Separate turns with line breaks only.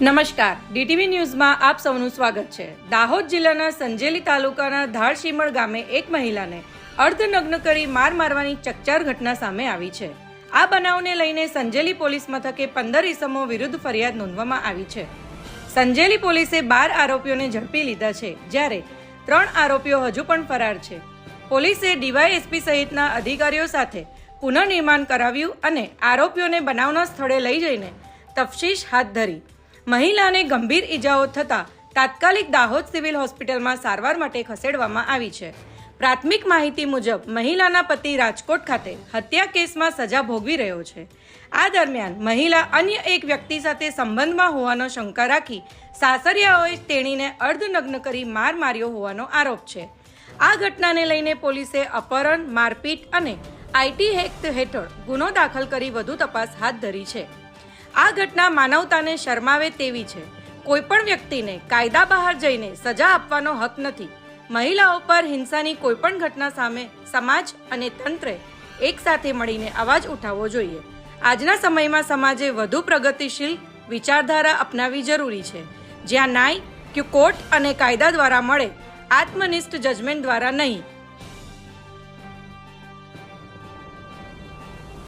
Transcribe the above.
નમસ્કાર. ડીટીવી ન્યૂઝમાં આપ સૌનું સ્વાગત છે. દાહોદ જિલ્લાના સંજેલી તાલુકાના ધારશીમળ ગામે એક મહિલાને અર્ધનગ્ન કરી માર મારવાની ચકચાર ઘટના સામે આવી છે. આ બનાવને લઈને સંજેલી પોલીસ મથકે પંદર ઇસમો વિરુદ્ધ ફરિયાદ નોંધવામાં આવી છે. સંજેલી પોલીસે બાર આરોપીઓને ઝડપી લીધા છે, જ્યારે ત્રણ આરોપીઓ હજુ પણ ફરાર છે. પોલીસે ડીવાયએસપી સહિતના અધિકારીઓ સાથે પુનઃનિર્માણ કરાવ્યું અને આરોપીઓને બનાવના સ્થળે લઈ જઈને તફશીશ હાથ ધરી મહિલાને ગંભીર ઈજાઓ થતાં તાત્કાલિક દાહોદ સિવિલ હોસ્પિટલમાં સારવાર માટે ખસેડવામાં આવી છે. પ્રાથમિક માહિતી મુજબ, મહિલાના પતિ રાજકોટ ખાતે હત્યા કેસમાં સજા ભોગવી રહ્યો છે. આ દરમિયાન મહિલા અન્ય એક વ્યક્તિ સાથે સંબંધમાં હોવાનો શંકા રાખી સાસરિયાઓએ તેણીને અર્ધનગ્ન કરી માર માર્યો હોવાનો આરોપ છે. આ ઘટનાને લઈને પોલીસે અપહરણ, મારપીટ અને આઈટી હેક્ટ હેઠળ ગુનો દાખલ કરી વધુ તપાસ હાથ ધરી છે. આ ઘટના માનવતાને શરમાવે તેવી છે. કોઈ પણ વ્યક્તિને કાયદા બહાર જઈને સજા આપવાનો હક નથી. મહિલાઓ પર હિંસાની કોઈ પણ ઘટના સામે સમાજ અને તંત્રે એકસાથે મળીને અવાજ ઉઠાવવો જોઈએ. આજના સમયમાં સમાજે વધુ પ્રગતિશીલ વિચારધારા અપનાવવી જરૂરી છે. જ્યાં ન્યાય, કે કોર્ટ અને કાયદા દ્વારા મળે, આત્મનિષ્ઠ જજમેન્ટ દ્વારા નહીં.